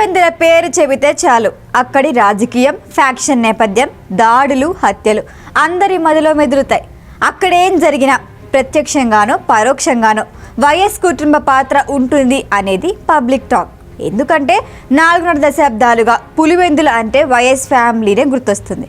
పులివెందుల పేరు చెబితే చాలు. అక్కడి రాజకీయం ఫ్యాక్షన్ నేపథ్యం దాడులు హత్యలు అందరి మదిలో మెదులుతాయి. అక్కడేం జరిగినా ప్రత్యక్షంగానో పరోక్షంగానో వైఎస్ కుటుంబ పాత్ర ఉంటుంది అనేది పబ్లిక్ టాక్. ఎందుకంటే నాలుగున్నర దశాబ్దాలుగా పులివెందులు అంటే వైఎస్ ఫ్యామిలీనే గుర్తొస్తుంది.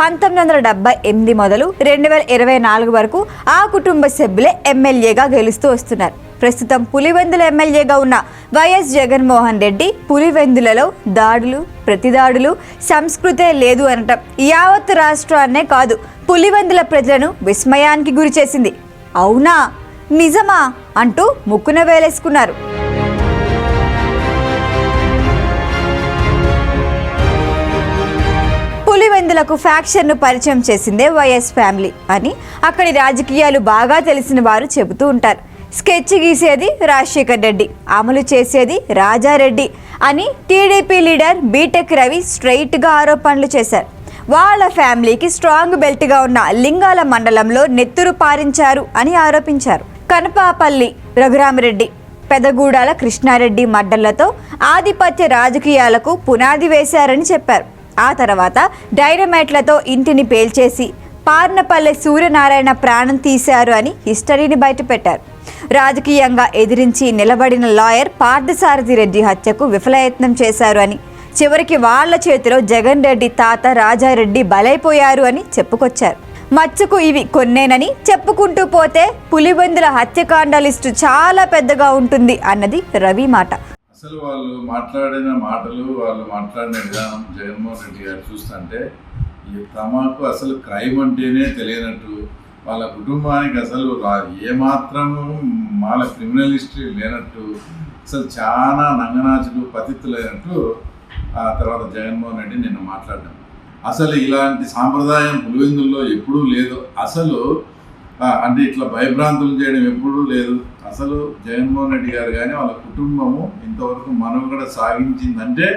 పంతొమ్మిది వందల డెబ్బై ఎనిమిది మొదలు రెండు వేల ఇరవై నాలుగు వరకు ఆ కుటుంబ సభ్యులే ఎమ్మెల్యేగా గెలుస్తూ వస్తున్నారు. ప్రస్తుతం పులివెందుల ఎమ్మెల్యేగా ఉన్న వైఎస్ జగన్మోహన్ రెడ్డి పులివెందులలో దాడులు ప్రతిదాడులు సంస్కృతే లేదు అనటం యావత్ రాష్ట్రాన్నే కాదు పులివెందుల ప్రజలను విస్మయానికి గురి చేసింది. అవునా? నిజమా? అంటూ ముక్కున వేలేసుకున్నారు. పులివెందులకు ఫ్యాక్షన్ను పరిచయం చేసిందే వైఎస్ ఫ్యామిలీ అని అక్కడి రాజకీయాలు బాగా తెలిసిన వారు చెబుతూ ఉంటారు. స్కెచ్ గీసేది రాజశేఖర్ రెడ్డి అమలు చేసేది రాజారెడ్డి అని టీడీపీ లీడర్ బీటెక్ రవి స్ట్రైట్గా ఆరోపణలు చేశారు. వాళ్ళ ఫ్యామిలీకి స్ట్రాంగ్ బెల్ట్గా ఉన్న లింగాల మండలంలో నెత్తురు పారించారు అని ఆరోపించారు. కనపాపల్లి రఘురామరెడ్డి పెదగూడాల కృష్ణారెడ్డి మడ్డలతో ఆధిపత్య రాజకీయాలకు పునాది వేశారని చెప్పారు. ఆ తర్వాత డైనమైట్లతో ఇంటిని పేల్చేసి పార్నపల్లె సూర్యనారాయణ ప్రాణం తీశారు అని హిస్టరీని బయటపెట్టారు. రాజకీయంగా ఎదిరించి నిలబడిన లాయర్ పార్థసారథి రెడ్డి హత్యకు విఫలయత్నం చేశారు అని. చివరికి వాళ్ళ చేతిలో జగన్ రెడ్డి తాత రాజారెడ్డి బలైపోయారు అని చెప్పుకొచ్చారు. మచ్చుకు ఇవి కొన్నేనని చెప్పుకుంటూ పోతే పులిబందుల హత్యకాండ లిస్టు చాలా పెద్దగా ఉంటుంది అన్నది రవి మాట. అసలు వాళ్ళు మాట్లాడిన మాటలు వాళ్ళు మాట్లాడిన విధానం జగన్మోహన్ రెడ్డి గారు చూస్తుంటే తమకు అసలు క్రైమ్ అంటేనే తెలియనట్టు వాళ్ళ కుటుంబానికి అసలు ఏమాత్రము వాళ్ళ క్రిమినల్ హిస్టరీ లేనట్టు అసలు చాలా నంగనాచులు పతిత్తులైనట్టు ఆ తర్వాత జగన్మోహన్ రెడ్డి నిన్న మాట్లాడడం. అసలు ఇలాంటి సాంప్రదాయం పులివెందుల్లో ఎప్పుడూ లేదు. అసలు అంటే ఇట్లా భయభ్రాంతులు చేయడం ఎప్పుడూ లేదు. అసలు జగన్మోహన్ రెడ్డి గారు కానీ వాళ్ళ కుటుంబము ఇంతవరకు మనుగడ సాగించిందంటే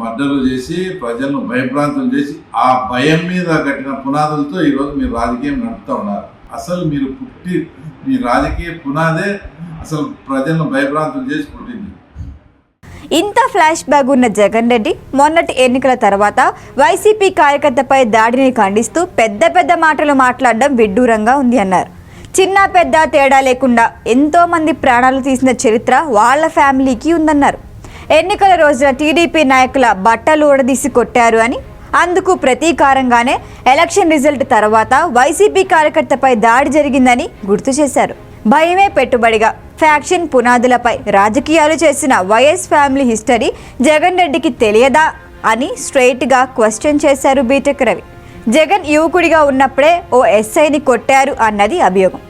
మర్డర్లు చేసి ప్రజలను భయభ్రాంతులు చేసి ఆ భయం మీద కట్టిన పునాదులతో ఈరోజు మీరు రాజకీయం నడుపుతూ ఉన్నారు. అసలు మీరు పుట్టి మీ రాజకీయ పునాదే అసలు ప్రజలను భయభ్రాంతులు చేసి పుట్టింది. ఇంత ఫ్లాష్ బ్యాగ్ ఉన్న జగన్ రెడ్డి మొన్నటి ఎన్నికల తర్వాత వైసీపీ కార్యకర్తపై దాడిని ఖండిస్తూ పెద్ద పెద్ద మాటలు మాట్లాడడం విడ్డూరంగా ఉంది అన్నారు. చిన్న పెద్ద తేడా లేకుండా ఎంతో మంది ప్రాణాలు తీసిన చరిత్ర వాళ్ళ ఫ్యామిలీకి ఉందన్నారు. ఎన్నికల రోజున టీడీపీ నాయకుల బట్టలు ఊడదీసి కొట్టారు అని. అందుకు ప్రతీకారంగానే ఎలక్షన్ రిజల్ట్ తర్వాత వైసీపీ కార్యకర్తపై దాడి జరిగిందని గుర్తు చేశారు. భయమే పెట్టుబడిగా ఫ్యాక్షన్ పునాదులపై రాజకీయాలు చేసిన వైఎస్ ఫ్యామిలీ హిస్టరీ జగన్ రెడ్డికి తెలియదా అని స్ట్రైట్గా క్వశ్చన్ చేశారు బీటెక్ రవి. జగన్ యువకుడిగా ఉన్నప్పుడే ఓ ఎస్ఐని కొట్టారు అన్నది అభియోగం.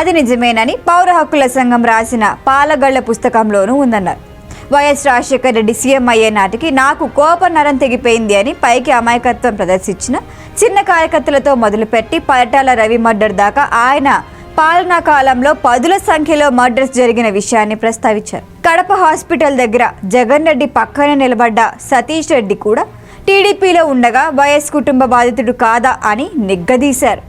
అది నిజమేనని పౌర హక్కుల సంఘం రాసిన పాలగళ్ళ పుస్తకంలోనూ ఉందన్నారు. వైఎస్ రాజశేఖర రెడ్డి సీఎం అయ్యే నాటికి నాకు కోప నరం తెగిపోయింది అని పైకి అమాయకత్వం ప్రదర్శించిన చిన్న కార్యకర్తలతో మొదలుపెట్టి పరటాల రవి మర్డర్ దాకా ఆయన పాలనా కాలంలో పదుల సంఖ్యలో మర్డర్స్ జరిగిన విషయాన్ని ప్రస్తావించారు. కడప హాస్పిటల్ దగ్గర జగన్ రెడ్డి పక్కనే నిలబడ్డ సతీష్ రెడ్డి కూడా టీడీపీలో ఉండగా వైఎస్ కుటుంబ బాధితుడు కాదా అని నిగ్గదీశారు.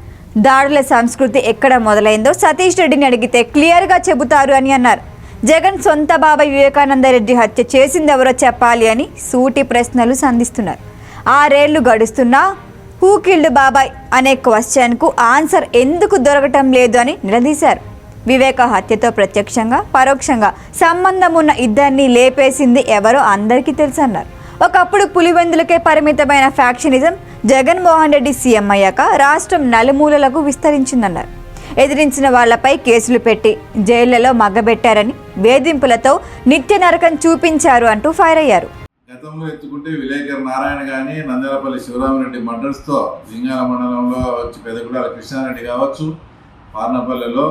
దాడుల సంస్కృతి ఎక్కడ మొదలైందో సతీష్ రెడ్డిని అడిగితే క్లియర్గా చెబుతారు అని అన్నారు. జగన్ సొంత బాబాయ్ వివేకానంద రెడ్డి హత్య చేసిందెవరో చెప్పాలి అని సూటి ప్రశ్నలు సంధిస్తున్నారు. ఆరేళ్ళు గడుస్తున్నా హూ కిల్డ్ బాబాయ్ అనే క్వశ్చన్కు ఆన్సర్ ఎందుకు దొరకటం లేదు అని నిలదీశారు. వివేక హత్యతో ప్రత్యక్షంగా పరోక్షంగా సంబంధం ఉన్న ఇద్దరిని లేపేసింది ఎవరో అందరికీ తెలుసు అన్నారు ఒకప్పుడు పులివెందులకే పరిమితమైన ఫ్యాక్షనిజం జగన్మోహన్ రెడ్డి సీఎం అయ్యాక రాష్ట్రం నలుమూలలకు విస్తరించిందన్నారు. ఎదిరించిన వాళ్ళపై కేసులు పెట్టి జైళ్ళలో మగ్గబెట్టారని వేధింపులతో నిత్య నరకం చూపించారు అంటూ ఫైర్ అయ్యారు. గతంలో ఎత్తుకుంటే విలేకర్ నారాయణ కానీ నంద్యాలపల్లి శివరామరెడ్డి మర్డర్స్తో లింగాల మండలంలో వచ్చి పెదగూడాల కృష్ణారెడ్డి కావచ్చు పార్నపల్లెలో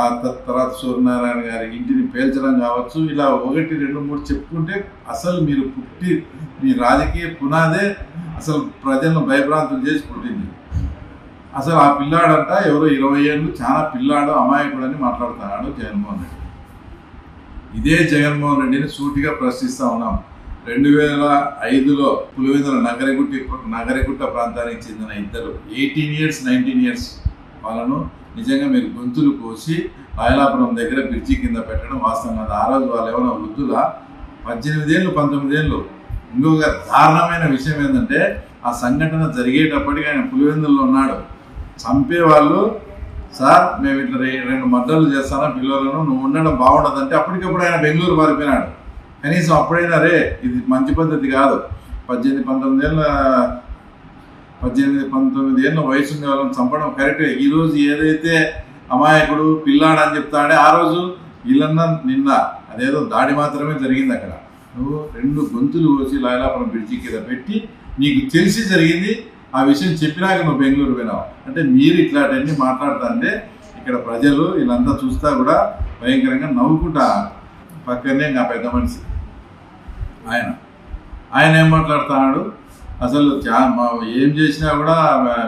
ఆ తర్వాత సూర్యనారాయణ గారి ఇంటిని పేల్చడం కావచ్చు ఇలా ఒకటి రెండు మూడు చెప్పుకుంటే అసలు మీరు పుట్టి మీ రాజకీయ పునాదే అసలు ప్రజలను భయభ్రాంతులు చేసి పుట్టింది. అసలు ఆ పిల్లాడంట ఎవరో ఇరవై ఏళ్ళు చాలా పిల్లాడు అమాయకుడు అని మాట్లాడుతున్నాడు జగన్మోహన్ రెడ్డి. ఇదే జగన్మోహన్ రెడ్డిని సూటిగా ప్రశ్నిస్తా ఉన్నాం. రెండు వేల ఐదులో పులివెందుల నగరగుట్టి నగరగుట్ట ప్రాంతానికి చెందిన ఇద్దరు ఎయిటీన్ ఇయర్స్ నైన్టీన్ ఇయర్స్ వాళ్ళను నిజంగా మీరు గొంతులు కోసి రాయలాపురం దగ్గర బ్రిడ్జి కింద పెట్టడం వాస్తవం కాదు. ఆ రోజు వాళ్ళు ఏమైనా వృద్ధుల? పద్దెనిమిదేళ్ళు పంతొమ్మిదేళ్ళు. ఇంకొక దారుణమైన విషయం ఏంటంటే ఆ సంఘటన జరిగేటప్పటికి ఆయన పులివెందుల్లో ఉన్నాడు. చంపేవాళ్ళు సార్ మేము ఇట్లా రెండు మద్దతులు చేస్తానా పిల్లలను నువ్వు ఉండడం బాగుండదంటే అప్పటికప్పుడు ఆయన బెంగళూరు పారిపోయినాడు కనీసం అప్పుడైనా రే ఇది మంచి పద్ధతి కాదు. పద్దెనిమిది పంతొమ్మిది ఏళ్ళ పద్దెనిమిది పంతొమ్మిది ఏళ్ళ వయసు వాళ్ళని చంపడం కరెక్టే. ఈరోజు ఏదైతే అమాయకుడు పిల్లాడు అని చెప్తాడే ఆ రోజు వీళ్ళన్న నిన్న అదేదో దాడి మాత్రమే జరిగింది అక్కడ. నువ్వు రెండు గొంతులు కోసి లాయలాపురం బ్రిడ్జి కింద పెట్టి నీకు తెలిసి జరిగింది ఆ విషయం చెప్పినాక నువ్వు బెంగళూరు పోయినావు? అంటే మీరు ఇట్లాంటివన్నీ మాట్లాడుతుంటే ఇక్కడ ప్రజలు వీళ్ళంతా చూస్తా కూడా భయంకరంగా నవ్వుకుంటా పక్కనే ఇంకా పెద్ద మనిషి. ఆయన. ఆయన ఏం మాట్లాడుతున్నాడు? అసలు చా ఏం చేసినా కూడా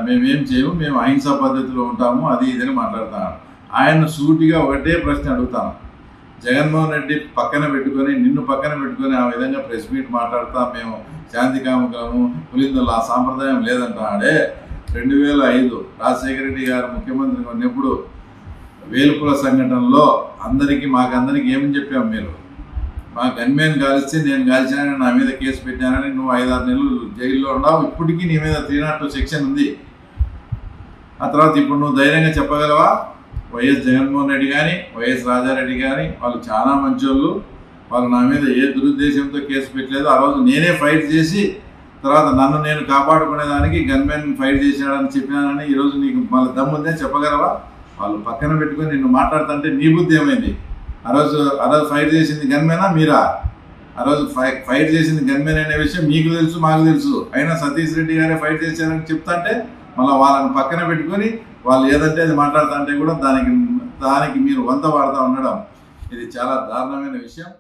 మేమేం చేయము మేము అహింసా పద్ధతిలో ఉంటాము అది ఇదని మాట్లాడుతున్నాడు. ఆయన సూటిగా ఒకటే ప్రశ్న అడుగుతాను. జగన్మోహన్ రెడ్డి పక్కన పెట్టుకొని నిన్ను పక్కన పెట్టుకొని ఆ విధంగా ప్రెస్ మీట్ మాట్లాడుతా మేము శాంతి కాముకలము పులిందులు ఆ సాంప్రదాయం లేదంటాడే. రెండు వేల ఐదు రాజశేఖర రెడ్డి గారు ముఖ్యమంత్రి ఉన్నప్పుడు వేలుపుల సంఘటనలో అందరికీ మాకందరికి ఏమని చెప్పాము మీరు మా గన్మేన్ కాలిస్తే నేను కాల్చానని నా మీద కేసు పెట్టానని నువ్వు ఐదారు నెలలు జైల్లో ఉన్నావు ఇప్పటికీ నీ మీద త్రీ నాట్ టూ సెక్షన్ ఉంది. ఆ తర్వాత ఇప్పుడు నువ్వు ధైర్యంగా చెప్పగలవా? వైఎస్ జగన్మోహన్ రెడ్డి కానీ వైఎస్ రాజారెడ్డి కానీ వాళ్ళు చాలా మంచోళ్ళు. వాళ్ళు నా మీద ఏ దురుద్దేశంతో కేసు పెట్టలేదు ఆ రోజు నేనే ఫైట్ చేసి తర్వాత నన్ను నేను కాపాడుకునేదానికి గన్మెన్ ఫైట్ చేశాడని చెప్పినానని ఈరోజు నీకు మళ్ళీ దమ్ముందే చెప్పగలవా? వాళ్ళు పక్కన పెట్టుకుని నిన్ను మాట్లాడుతుంటే నీ బుద్ధి ఏమైంది? ఆ రోజు ఆ రోజు ఫైట్ చేసింది గన్మేనా మీరా? ఆ రోజు ఫై ఫైట్ చేసింది గన్మెన్ అనే విషయం మీకు తెలుసు మాకు తెలుసు. అయినా సతీష్ రెడ్డి గారే ఫైట్ చేశారని చెప్తాంటే మళ్ళీ వాళ్ళని పక్కన పెట్టుకొని వాళ్ళు ఏదంటే అది మాట్లాడుతుంటే కూడా దానికి దానికి మీరు వంత వాడుతూ ఉండడం ఇది చాలా దారుణమైన విషయం.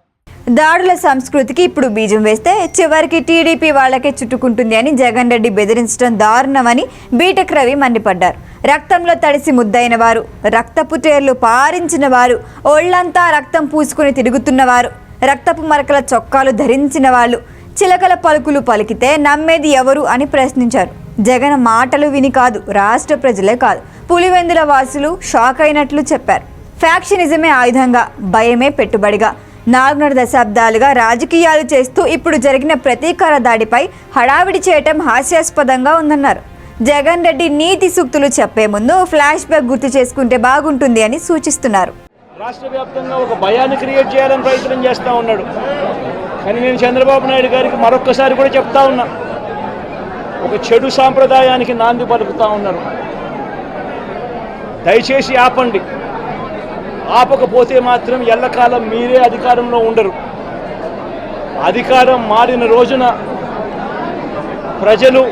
దాడుల సంస్కృతికి ఇప్పుడు బీజం వేస్తే చివరికి టీడీపీ వాళ్ళకే చుట్టుకుంటుంది అని జగన్ రెడ్డి బెదిరించడం దారుణమని బీటెక్ రవి మండిపడ్డారు. రక్తంలో తడిసి ముద్దైన వారు రక్తపు టేర్లు పారించిన వారు ఒళ్ళంతా రక్తం పూసుకుని తిరుగుతున్నవారు రక్తపు మరకల చొక్కాలు ధరించిన వాళ్ళు చిలకల పలుకులు పలికితే నమ్మేది ఎవరు అని ప్రశ్నించారు. జగన్ మాటలు విని కాదు రాష్ట్ర ప్రజలే కాదు. పులివెందుల వాసులు షాక్ అయినట్లు చెప్పారు. ఫ్యాక్షనిజమే ఆయుధంగా భయమే పెట్టుబడిగా. నాలుగున్నర దశాబ్దాలుగా రాజకీయాలు చేస్తూ ఇప్పుడు జరిగిన ప్రతీకార దాడిపై హడావిడి చేయటం హాస్యాస్పదంగా ఉందన్నారు. జగన్ రెడ్డి నీతి సూక్తులు చెప్పే ముందు ఫ్లాష్ బ్యాక్ గుర్తు చేసుకుంటే బాగుంటుంది అని సూచిస్తున్నారు. రాష్ట్ర వ్యాప్తంగా ఒక భయాన్ని క్రియేట్ చేయాలని ప్రయత్నం చేస్తూ ఉన్నాడు. కానీ నేను చంద్రబాబు నాయుడు గారికి మరొక్కసారి కూడా చెప్తా ఉన్నా ఒక చెడు సాంప్రదాయానికి నాంది పలుకుతా ఉన్నారు. దయచేసి ఆపండి. ఆపకపోతే మాత్రం ఎల్లకాలం మీరే అధికారంలో ఉండరు. అధికారం మారిన రోజున ప్రజలు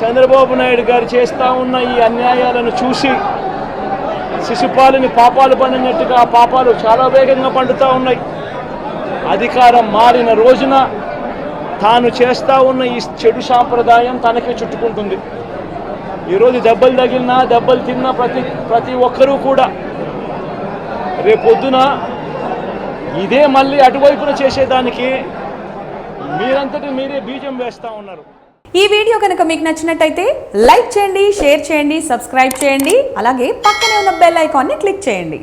చంద్రబాబు నాయుడు గారు చేస్తూ ఉన్న ఈ అన్యాయాలను చూసి శిశుపాలని పాపాలు పండినట్టుగా ఆ పాపాలు చాలా వేగంగా పండుతూ ఉన్నాయి. అధికారం మారిన రోజున తాను చేస్తూ ఉన్న ఈ చెడు సాంప్రదాయం తనకే చుట్టుకుంటుంది. ఈరోజు దెబ్బలు తగిలినా దెబ్బలు తిన్నా ప్రతి ప్రతి ఒక్కరూ కూడా రేపొద్దున ఇదే మళ్ళీ అటువైపున చేసేదానికి మీరంతటి మీరే బీజం వేస్తూ ఉన్నారు. ఈ వీడియో కనుక మీకు నచ్చినట్టయితే లైక్ చేయండి షేర్ చేయండి సబ్స్క్రైబ్ చేయండి అలాగే పక్కనే ఉన్న బెల్ ఐకాన్ని క్లిక్ చేయండి.